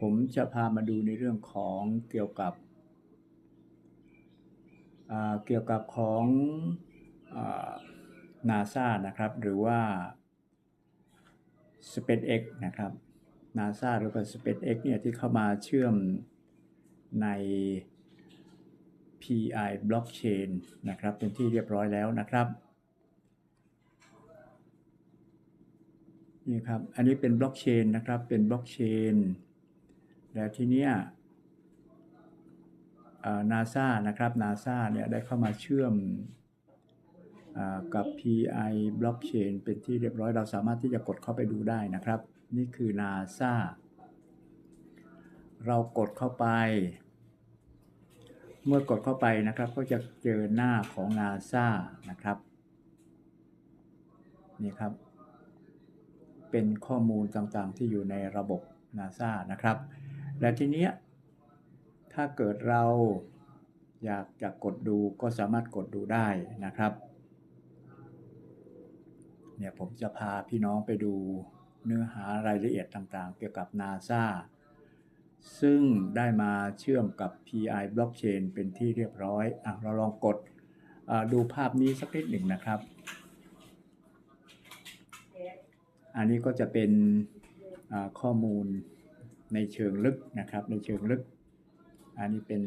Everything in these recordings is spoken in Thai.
ผมจะพามาดูในเรื่องของเกี่ยวกับเกี่ยวกับของนาซานะครับ หรือว่า SpaceX นะครับ NASA หรือว่า SpaceX เนี่ยที่เข้ามาเชื่อมใน PI Blockchain นะครับ เป็นที่เรียบร้อยแล้วนะครับนี่ครับ อันนี้เป็นบล็อกเชนนะครับ เป็นบล็อกเชน แล้วทีเนี้ยนาซานะครับนาซาเนี่ยได้เข้ามาเชื่อมกับ PI Blockchain เป็นที่เรียบร้อยเราสามารถที่จะกดเข้าไปดูได้นะครับ นี่คือ NASA เรากดเข้าไป เมื่อกดเข้าไปนะครับ ก็จะเจอหน้าของ NASA นะครับ นี่ครับ เป็นข้อมูลต่างๆที่อยู่ในระบบ NASA นะครับ และทีนี้ถ้าเกิดเราอยากจะกดดูก็สามารถกดดูได้นะครับเนี่ยผมจะพาพี่น้องไปดูเนื้อหารายละเอียดต่างๆ เกี่ยวกับ NASA ซึ่งได้มาเชื่อมกับ PI Blockchain เป็นที่เรียบร้อยอเราลองกดดูภาพนี้สักนิดหนึ่งนะครับ อันนี้ก็จะเป็นข้อมูล ในเชิงลึกนะครับ ในเชิงลึก อันนี้เป็น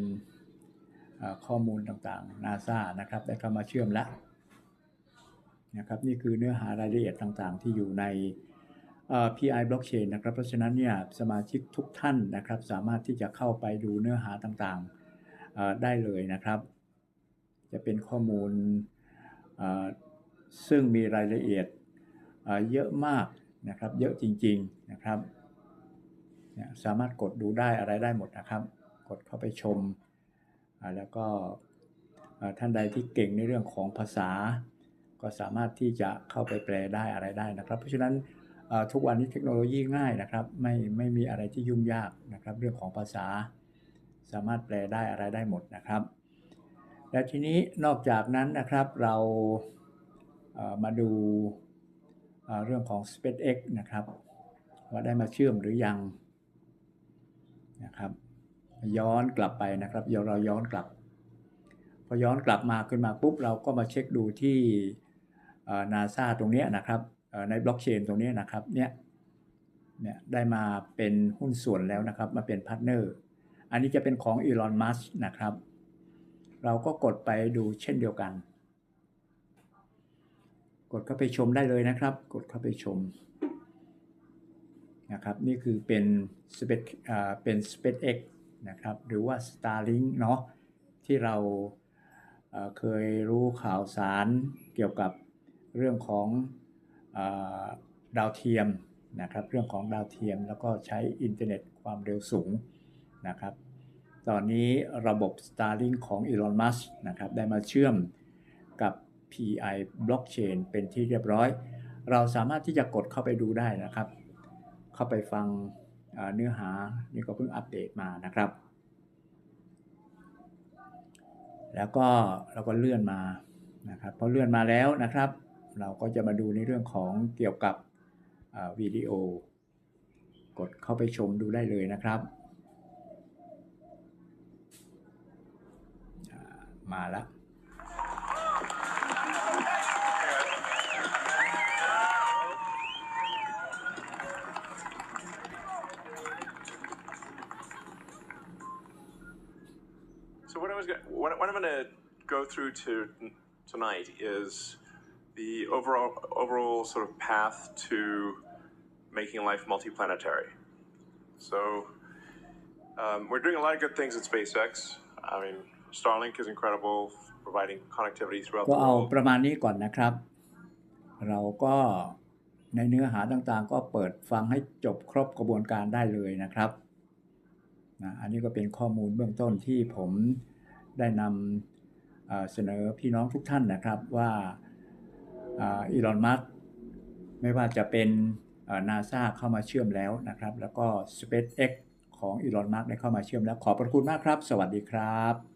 ข้อมูลต่างๆ NASA นะครับได้เข้ามาเชื่อมแล้วนะครับนี่คือเนื้อหารายละเอียดต่างๆ ที่อยู่ใน PI blockchain นะครับ เพราะฉะนั้นเนี่ยสมาชิกทุกท่านนะครับ สามารถที่จะเข้าไปดูเนื้อหาต่างๆได้เลยนะครับ จะเป็นข้อมูลซึ่งมีรายละเอียดเยอะมากนะครับ เยอะจริง ๆนะครับ สามารถกดดูได้อะไรได้หมดนะครับ กดเข้าไปชม แล้วก็ท่านใดที่เก่งในเรื่องของภาษา ก็สามารถที่จะเข้าไปแปลได้อะไรได้นะครับ เพราะฉะนั้นทุกวันนี้เทคโนโลยีง่ายนะครับไม่ไม่มีอะไรที่ยุ่งยากนะครับ เรื่องของภาษา สามารถแปลได้อะไรได้หมดนะครับ และทีนี้นอกจากนั้นนะครับเรามาดูเรื่องของ SpaceX นะครับว่าได้มาเชื่อมหรือยัง นะครับ ย้อนกลับไปนะครับเดี๋ยวเราย้อนกลับ พอย้อนกลับมาขึ้นมาปุ๊บเราก็มาเช็คดูที่นาซาตรงนี้นะครับในบล็อกเชนตรงนี้นะครับเนี่ยเนี่ยได้มาเป็นหุ้นส่วนแล้วนะครับ มาเป็นพาร์ทเนอร์อันนี้จะเป็นของอีลอนมัสนะครับ เราก็กดไปดูเช่นเดียวกัน กดเข้าไปชมได้เลยนะครับ กดเข้าไปชม นะครับนี่คือเป็นสเปเป็น SpaceX นะครับหรือว่า Starlink เนาะที่เราเคยรู้ข่าวสารเกี่ยวกับเรื่องของอดาวเทียมนะครับเรื่องของดาวเทียมแล้วก็ใช้อินเทอร์เน็ตความเร็วสูงนะครับตอนนี้ระบบ Starlink ของ Elon Musk นะครับได้มาเชื่อมกับ PI Blockchain เป็นที่เรียบร้อย เราสามารถที่จะกดเข้าไปดูได้นะครับ เข้าไปฟังเนื้อหานี่ก็เพิ่งอัปเดตมานะครับ แล้วก็เราก็เลื่อนมานะครับพอเลื่อนมาแล้วนะครับ เราก็จะมาดูในเรื่องของเกี่ยวกับวิดีโอกดเข้าไปชมดูได้เลยนะครับ มาแล้ว So what I was what, what I'm going to go through to tonight is the overall overall sort of path to making life multiplanetary. So um, we're doing a lot of good things at SpaceX. I mean, Starlink is incredible, providing connectivity throughout ก็ the เอา world. ประมาณนี้ก่อนนะครับ เราก็ในเนื้อหาต่างๆ ก็เปิดฟังให้จบครบกระบวนการได้เลยนะครับนะอันนี้ก็เป็นข้อมูลเบื้องต้นที่ผม ได้นำเสนอพี่น้องทุกท่านนะครับว่าอีลอนมัสไม่ว่าจะเป็นนาซาเข้ามาเชื่อมแล้วนะครับ แล้วก็ SpaceX ของอีลอนมัสได้เข้ามาเชื่อมแล้วขอบพระคุณมากครับ สวัสดีครับ